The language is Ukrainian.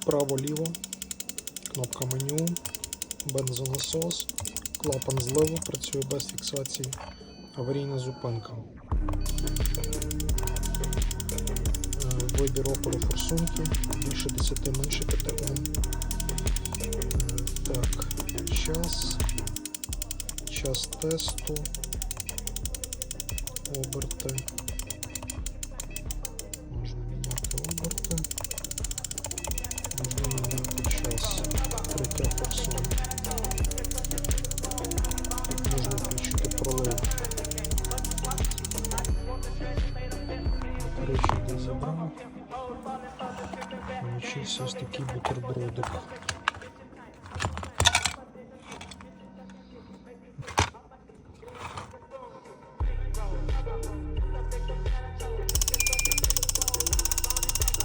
вправо-ліво, кнопка меню, бензонасос, клапан зливу працює без фіксації, аварійна зупинка. Е, Вибір опору форсунки, більше 10, менше 5 Ом. Е, Так, час, час тесту, оберти. Речі, де забрав. Получився ось такий бутербродик.